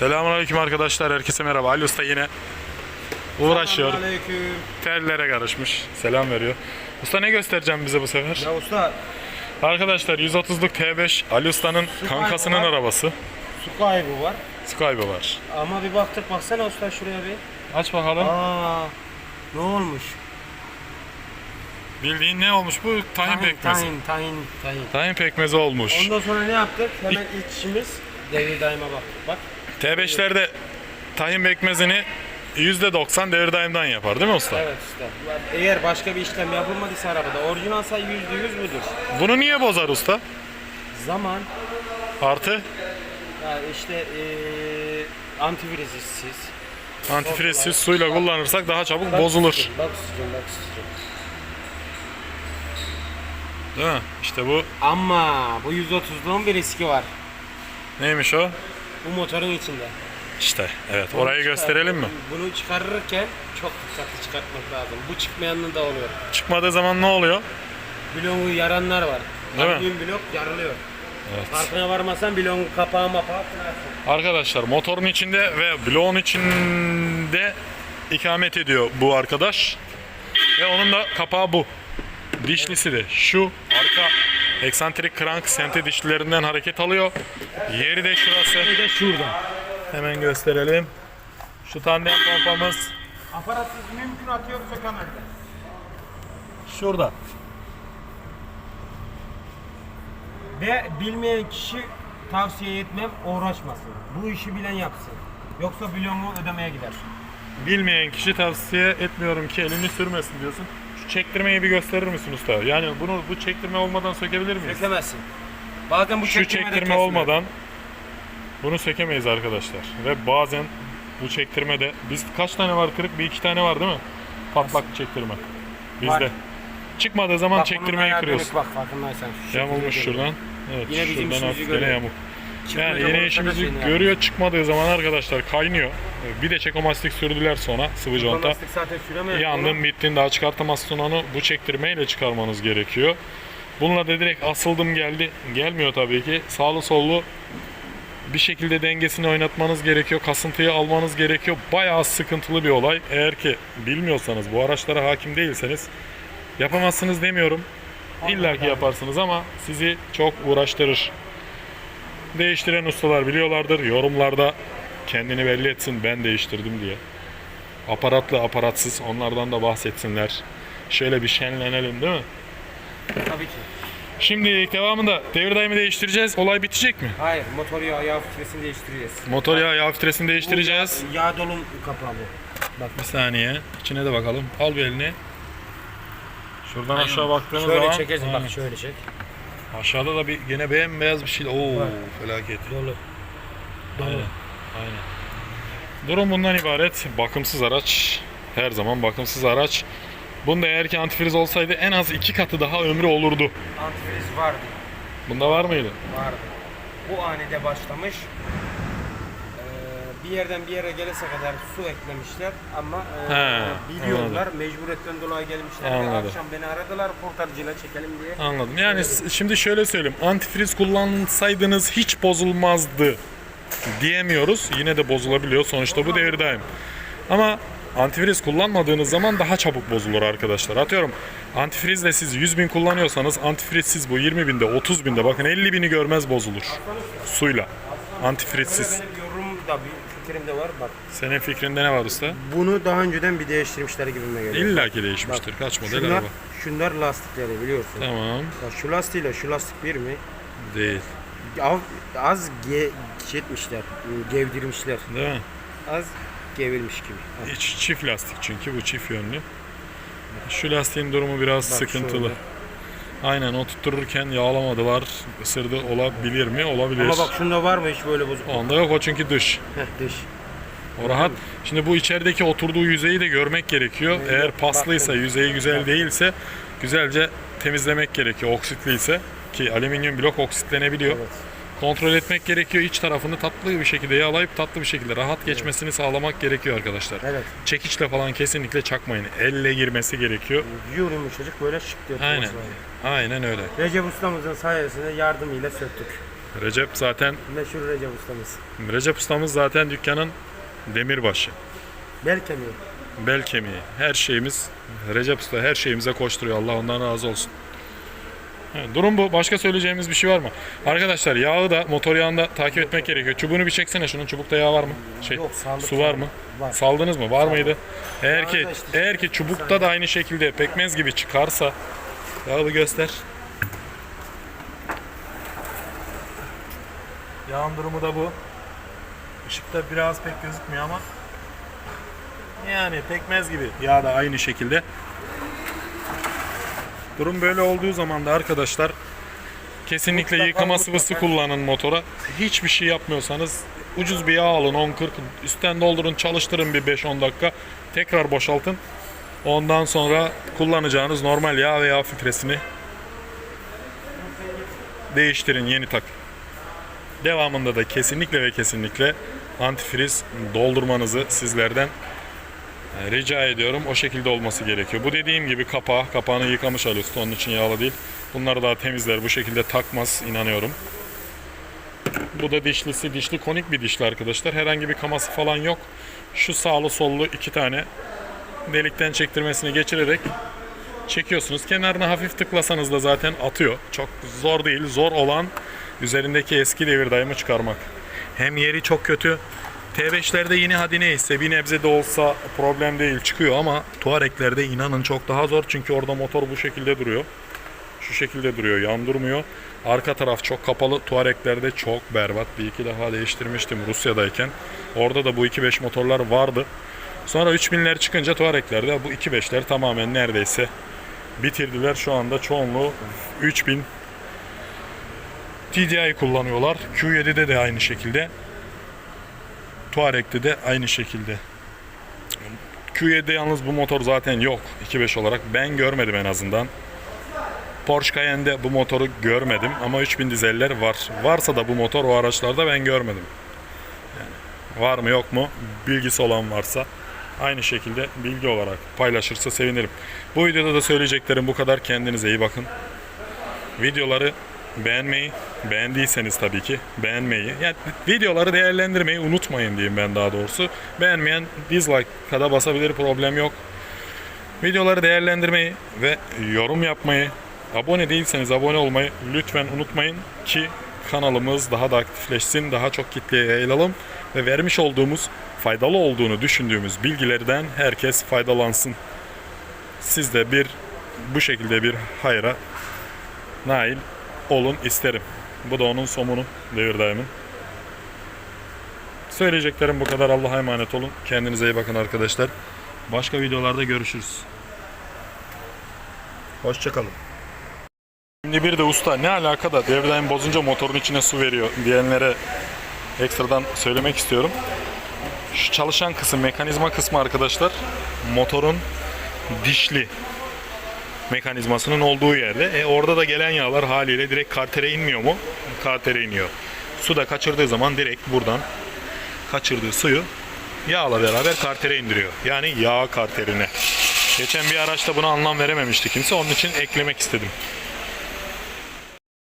Selamünaleyküm arkadaşlar. Herkese merhaba. Ali Usta yine uğraşıyor. Aleyküm. Terlere karışmış. Selam veriyor. Usta ne göstereceğim bize bu sefer? Ya usta Arkadaşlar 130'luk T5 Ali Usta'nın kankasının var. arabası. kaybı var. Skype var. Ama bir baktık baksana usta şuraya bir. Aç bakalım. Aa ne olmuş? Bildiğin ne olmuş bu? Tahin pekmezi. Tahin, tahin, tahin. Tahin pekmezi olmuş. Ondan sonra ne yaptık? Hemen ilk işimiz devir daima baktık bak. T5'lerde tahin pekmezini %90 devir daimden yapar değil mi usta? Evet usta. Eğer başka bir işlem yapılmadıysa arabada orijinalsa yüzde yüz budur. Bunu niye bozar usta? Zaman Artı ya işte eee antivirüsüz. antifrizsiz suyla kullanırsak daha çabuk bozulur. Bak sıcak, bak sıcak. Değil mi? İşte bu Ama bu 130'luğun bir riski var. neymiş o? Bu motorun içinde. İşte evet orayı gösterelim mi? Bunu çıkarırken çok dikkatli çıkartmak lazım. Bu çıkmayanın da oluyor. Çıkmadığı zaman ne oluyor? Bloğu yaranlar var. Değil mi? Alüminyum blok yarılıyor. Evet. Farkına varmasan bloğun kapağı mapağı kırarsın. Arkadaşlar motorun içinde ve bloğun içinde ikamet ediyor bu arkadaş. Ve onun da kapağı bu. Dişlisi de şu arka eksantrik crank sente dişlilerinden hareket alıyor. Yeri de şurası. Bir de şurada. Hemen gösterelim. Şu tandem pompamız Aparatsız mümkün atıyor sökemezler. şurada. Ve bilmeyen kişi tavsiye etmem uğraşmasın. Bu işi bilen yapsın. Yoksa bloğumu ödemeye gider. Bilmeyen kişi tavsiye etmiyorum ki elini sürmesin diyorsun. Çektirmeyi bir gösterir misin usta? Yani bunu bu çektirme olmadan sökebilir miyiz? Sökemezsin. Bakın bu Şu çektirme de kesmiyor. olmadan bunu sökemeyiz arkadaşlar. Ve bazen bu çektirmede biz kaç tane var kırık? Bir iki tane var değil mi? Patlak çektirme. Bizde. Var. Çıkmadığı zaman Bak bunun çektirmeyi ayağı dönük Bak farkındaysan. şu şekilde Yamulmuş şuradan. Evet Yine bizim şuradan işimizi hafif görüyor. yamuk. Yani da işimizi görüyor çıkmadığı zaman arkadaşlar kaynıyor. Bir de çekomastik sürdüler sonra sıvı conta. Yandın bittin daha çıkartamazsın onu bu çektirmeyle çıkarmanız gerekiyor. Bununla da direkt asıldım geldi. Gelmiyor tabii ki. Sağlı sollu bir şekilde dengesini oynatmanız gerekiyor. Kasıntıyı almanız gerekiyor. Bayağı sıkıntılı bir olay. Eğer ki bilmiyorsanız bu araçlara hakim değilseniz yapamazsınız demiyorum. İlla ki yaparsınız ama sizi çok uğraştırır. Değiştiren ustalar biliyorlardır. Yorumlarda kendini belli etsin ben değiştirdim diye. Aparatlı aparatsız onlardan da bahsetsinler. Şöyle bir şenlenelim değil mi? Tabii ki. Şimdi devamında devir daimi değiştireceğiz. Olay bitecek mi? Hayır motor yağı yağ filtresini değiştireceğiz. Motor yağı yağ filtresini değiştireceğiz. Bu Yağ, yağ dolum kapağı bu. Bak Bir saniye. İçine de bakalım. Al bir elini. Şuradan aşağı baktığımız şöyle zaman çekeriz Aynen. bak şöyle çek. Aşağıda da bir gene beyaz bir şey. Oo Var. felaket. Dolu. Aynen. Aynen. Durum bundan ibaret. Bakımsız araç. Her zaman bakımsız araç. Bunda eğer ki antifriz olsaydı en az iki katı daha ömrü olurdu. Antifriz vardı. Bunda var mıydı? Vardı. Bu anide başlamış. Bir yerden bir yere gelese kadar su eklemişler ama e, He, biliyorlar mecburiyetten dolayı gelmişler. Anladım. akşam beni aradılar kurtarıcıyla çekelim diye. Anladım. Yani s- şimdi şöyle söyleyeyim. Antifriz kullansaydınız hiç bozulmazdı diyemiyoruz. Yine de bozulabiliyor. Sonuçta bu devir daim. Ama antifriz kullanmadığınız zaman daha çabuk bozulur arkadaşlar. Atıyorum antifrizle siz 100 bin kullanıyorsanız antifrizsiz bu 20 binde 30 binde bakın 50 bini görmez bozulur. Suyla. Antifrizsiz. Benim yorum da bir fikrim de var bak. Senin fikrinde ne var usta? Bunu daha önceden bir değiştirmişler gibime geliyor. İlla ki değişmiştir. Kaç model Şunlar, araba? şunlar lastikleri biliyorsun. Tamam. Bak şu lastiğiyle şu lastik bir mi? Değil. Az, az ge, şey etmişler, gevdirmişler. Değil mi? Az gevirmiş gibi. Ha. İç çift lastik çünkü bu çift yönlü. Şu lastiğin durumu biraz Bak sıkıntılı. şöyle. Aynen oturtururken yağlamadılar. Isırdı olabilir mi? Olabilir. Ama bak şunda var mı hiç böyle bozuk? Onda yok o çünkü dış. Heh dış. O rahat. Şimdi bu içerideki oturduğu yüzeyi de görmek gerekiyor. Eğer paslıysa, baktım. yüzeyi güzel değilse güzelce temizlemek gerekiyor. Oksitliyse ki alüminyum blok oksitlenebiliyor. Evet. Kontrol etmek gerekiyor. İç tarafını tatlı bir şekilde yağlayıp tatlı bir şekilde rahat geçmesini sağlamak gerekiyor arkadaşlar. Evet. Çekiçle falan kesinlikle çakmayın. Elle girmesi gerekiyor. Yumuşacık böyle şık diyor. Aynen. Aynen öyle. Recep ustamızın sayesinde yardımıyla söktük. Recep zaten Meşhur Recep ustamız. Recep ustamız zaten dükkanın demirbaşı. Bel kemiği. Bel kemiği. Her şeyimiz Recep Usta her şeyimize koşturuyor. Allah ondan razı olsun. Durum bu. Başka söyleyeceğimiz bir şey var mı? Arkadaşlar yağı da motor yağında takip etmek gerekiyor. Çubuğunu bir çeksene şunun. Çubukta yağ var mı? Şey, Yok, saldık su var mı? Var. Saldınız mı? Var mıydı? Eğer ki eğer ki çubukta da aynı şekilde pekmez gibi çıkarsa yağı bir göster. Yağın durumu da bu. Işıkta biraz pek gözükmüyor ama yani pekmez gibi. Yağ da aynı şekilde. Durum böyle olduğu zaman da arkadaşlar kesinlikle Mutlaka, yıkama mutlaka. sıvısı kullanın motora. Hiçbir şey yapmıyorsanız ucuz bir yağ alın 10-40 üstten doldurun çalıştırın bir 5-10 dakika tekrar boşaltın. Ondan sonra kullanacağınız normal yağ veya filtresini değiştirin yeni tak. Devamında da kesinlikle ve kesinlikle antifriz doldurmanızı sizlerden rica ediyorum. O şekilde olması gerekiyor. Bu dediğim gibi kapağı, kapağını yıkamış alıyorsun. Onun için yağlı değil. Bunları daha temizler. Bu şekilde takmaz inanıyorum. Bu da dişlisi. Dişli konik bir dişli arkadaşlar. Herhangi bir kaması falan yok. Şu sağlı sollu iki tane delikten çektirmesini geçirerek çekiyorsunuz. Kenarına hafif tıklasanız da zaten atıyor. Çok zor değil. Zor olan üzerindeki eski devir dayımı çıkarmak. Hem yeri çok kötü. T5'lerde yine hadi neyse bir nebze de olsa problem değil çıkıyor ama Tuareg'lerde inanın çok daha zor çünkü orada motor bu şekilde duruyor. Şu şekilde duruyor, yan durmuyor. Arka taraf çok kapalı. Tuareg'lerde çok berbat. Bir iki defa değiştirmiştim Rusya'dayken. Orada da bu 2.5 motorlar vardı. Sonra 3000'ler çıkınca Tuareg'lerde bu 2.5'ler tamamen neredeyse bitirdiler. Şu anda çoğunluğu 3000 TDI kullanıyorlar. Q7'de de aynı şekilde. Touareg'de de aynı şekilde. Q7'de yalnız bu motor zaten yok 2.5 olarak. Ben görmedim en azından. Porsche Cayenne'de bu motoru görmedim ama 3000 dizeller var. Varsa da bu motor o araçlarda ben görmedim. Yani var mı yok mu bilgisi olan varsa aynı şekilde bilgi olarak paylaşırsa sevinirim. Bu videoda da söyleyeceklerim bu kadar. Kendinize iyi bakın. Videoları beğenmeyi, beğendiyseniz tabii ki beğenmeyi, yani videoları değerlendirmeyi unutmayın diyeyim ben daha doğrusu. Beğenmeyen dislike'a da basabilir problem yok. Videoları değerlendirmeyi ve yorum yapmayı, abone değilseniz abone olmayı lütfen unutmayın ki kanalımız daha da aktifleşsin, daha çok kitleye yayılalım ve vermiş olduğumuz faydalı olduğunu düşündüğümüz bilgilerden herkes faydalansın. Siz de bir bu şekilde bir hayra nail olun isterim. Bu da onun somunu devir daimin. Söyleyeceklerim bu kadar. Allah'a emanet olun. Kendinize iyi bakın arkadaşlar. Başka videolarda görüşürüz. Hoşçakalın. Şimdi bir de usta ne alaka da daim bozunca motorun içine su veriyor diyenlere ekstradan söylemek istiyorum. Şu çalışan kısım, mekanizma kısmı arkadaşlar motorun dişli mekanizmasının olduğu yerde. E, orada da gelen yağlar haliyle direkt kartere inmiyor mu? Kartere iniyor. Su da kaçırdığı zaman direkt buradan kaçırdığı suyu yağla beraber kartere indiriyor. Yani yağ karterine. Geçen bir araçta buna anlam verememişti kimse. Onun için eklemek istedim.